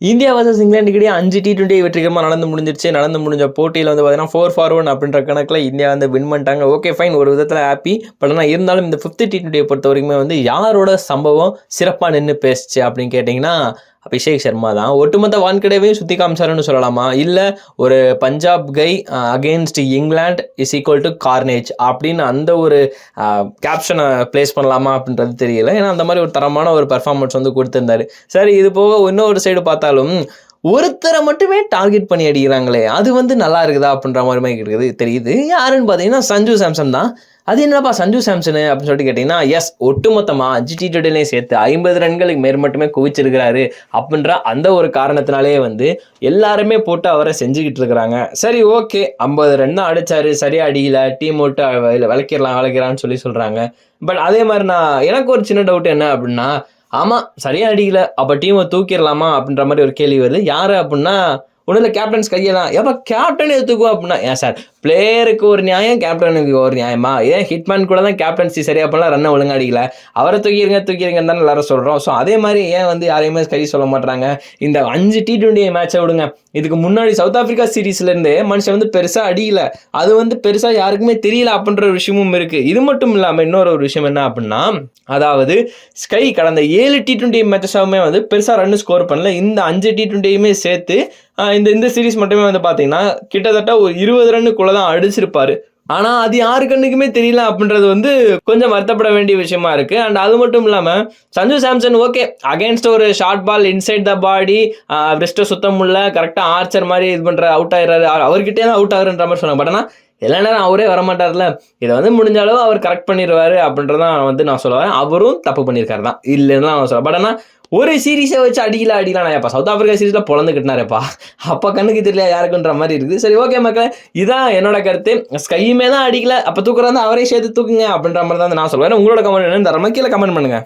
India versus England கிடையாது அஞ்சு T twenty வெற்றிகரமாக நடந்து முடிஞ்சிருச்சு. நடந்து முடிஞ்ச போட்டியில் வந்து பார்த்தீங்கன்னா ஃபோர் ஃபார் ஒன் அப்படின்ற கணக்கில் இந்தியா வந்து வின் பண்ணிட்டாங்க. ஓகே ஃபைன் ஒரு விதத்தில் ஹாப்பி பட் ஆனால் இருந்தாலும் இந்த ஃபிஃப்த் டி டுவெண்ட்டியை பொறுத்த வரைக்குமே வந்து யாரோட சம்பவம் சிறப்பாக நின்று பேசுச்சு அப்படின்னு கேட்டிங்கன்னா அபிஷேக் சர்மா தான். ஒட்டுமொத்த வான்கடையவையும் சுற்றி காமிச்சாருன்னு சொல்லலாமா? இல்லை ஒரு Punjab guy against England is equal to carnage அப்படின்னு அந்த ஒரு கேப்ஷனை ப்ளேஸ் பண்ணலாமா அப்படின்றது தெரியல. ஏன்னா அந்த மாதிரி ஒரு தரமான ஒரு பர்ஃபார்மன்ஸ் வந்து கொடுத்துருந்தாரு. சரி இது போக இன்னொரு சைடு பார்த்தாலும் ஒருத்தரை மட்டுமே டார்கெட் பண்ணி அடிக்கிறாங்களே அது வந்து நல்லா இருக்குதா அப்படின்ற மாதிரி மாதிரி இருக்குது தெரியுது. யாருன்னு பார்த்தீங்கன்னா சஞ்சு சாம்சன் தான். அது என்னப்பா சஞ்சு சாம்சனு அப்படின்னு சொல்லிட்டு கேட்டிங்கன்னா எஸ் ஒட்டுமொத்தமாக அஞ்சு டி டுவெண்ட்டிலையும் சேர்த்து ஐம்பது ரன்களுக்கு மேல் மட்டுமே குவிச்சிருக்கிறாரு அப்படின்ற அந்த ஒரு காரணத்தினாலே வந்து எல்லாருமே போட்டு அவரை செஞ்சுக்கிட்டு இருக்கிறாங்க. சரி ஓகே ஐம்பது ரன் தான் அடிச்சாரு. சரியா அடிக்கல டீம் விட்டு விளக்கிடலாம் விளக்கிறான்னு சொல்லி சொல்கிறாங்க பட் அதே மாதிரி நான் எனக்கு ஒரு சின்ன டவுட் என்ன அப்படின்னா ஆமாம் சரியா அடிக்கல. அப்போ டீமை தூக்கிடலாமா அப்படின்ற மாதிரி ஒரு கேள்வி வருது. யார் அப்படின்னா ஒன்றும் இல்லை கேப்டன்ஸ் கையெல்லாம் எப்போ கேப்டன் தூக்குவோம் அப்படின்னா ஏன் சார் பிளேயருக்கு ஒரு நியாயம் கேப்டனுக்கு ஒரு நியாயமா? ஏன் ஹிட்மேன் கூட தான் கேப்டன்சி சரியா பண்ணலாம் ரன்னை ஒழுங்கா அடிக்கல? அவரை தூக்கிடுங்க தூக்கிடுங்கன்னு தான் எல்லாரும் சொல்கிறோம் ஸோ அதே மாதிரி ஏன் வந்து யாரையுமே கை சொல்ல மாட்டாங்க இந்த அஞ்சு டி டுவெண்ட்டி மேட்சை விடுங்க. இதுக்கு முன்னாடி சவுத் ஆஃப்ரிக்கா சீரீஸ்லேருந்து மனுஷன் வந்து பெருசாக அடிக்கல. அது வந்து பெருசாக யாருக்குமே தெரியல அப்படின்ற ஒரு விஷயமும் இருக்குது இது மட்டும் இல்லாமல் இன்னொரு ஒரு விஷயம் என்ன அப்படின்னா அதாவது ஸ்கை கடந்த ஏழு டி ட்வெண்ட்டி மேட்சஸாகவுமே வந்து பெருசாக ரன் ஸ்கோர் பண்ணல. இந்த அஞ்சு டி ட்வெண்ட்டியுமே சேர்த்து இந்த இந்த சீரிஸ் மட்டுமே வந்து பார்த்தீங்கன்னா கிட்டத்தட்ட ஒரு இருபது ரன்னுக்குள்ளே தான் அடிச்சிருப்பாரு. ஆனால் அது யாரு கண்ணுக்குமே தெரியல அப்படின்றது வந்து கொஞ்சம் வருத்தப்பட வேண்டிய விஷயமா இருக்கு. அண்ட் அது மட்டும் இல்லாமல் சஞ்சு சாம்சன் ஓகே அகைன்ஸ்ட் ஒரு short ball inside the body ரிஸ்ட்டை சுத்தம் உள்ள கரெக்டாக ஆர்ச்சர் மாதிரி இது பண்ணுற அவுட் ஆயிடுறாரு. அவர்கிட்டே தான் அவுட் ஆகுறன்ற மாதிரி சொன்னாங்க. பட் ஆனால் எல்லா நேரம் அவரே வரமாட்டார்ல இதை வந்து முடிஞ்ச அளவு அவர் கரெக்ட் பண்ணிடுவாரு அப்படின்றதான் வந்து நான் சொல்லுவேன். அவரும் தப்பு பண்ணியிருக்காரு தான் இல்லைன்னு நான் சொல்லுவேன் பட் ஆனால் ஒரு சீரீஸை வச்சு அடிக்கல அடிக்கலாம் எப்பா சவுத் ஆப்பிரிக்கா சீரீஸில் பொழந்துக்கிட்டாரப்பா அப்போ கண்ணுக்கு தெரியல யாருக்குன்ற மாதிரி இருக்குது. சரி ஓகே மக்களே இதான் என்னோட கருத்து. ஸ்கையுமே தான் அடிக்கல அப்போ தூக்குறதா அவரே சேர்த்து தூக்குங்க அப்படின்ற மாதிரி தான் நான் சொல்லுவேன் உங்களோட கமெண்ட் என்னன்னு தரமா கீழே கமெண்ட் பண்ணுங்க.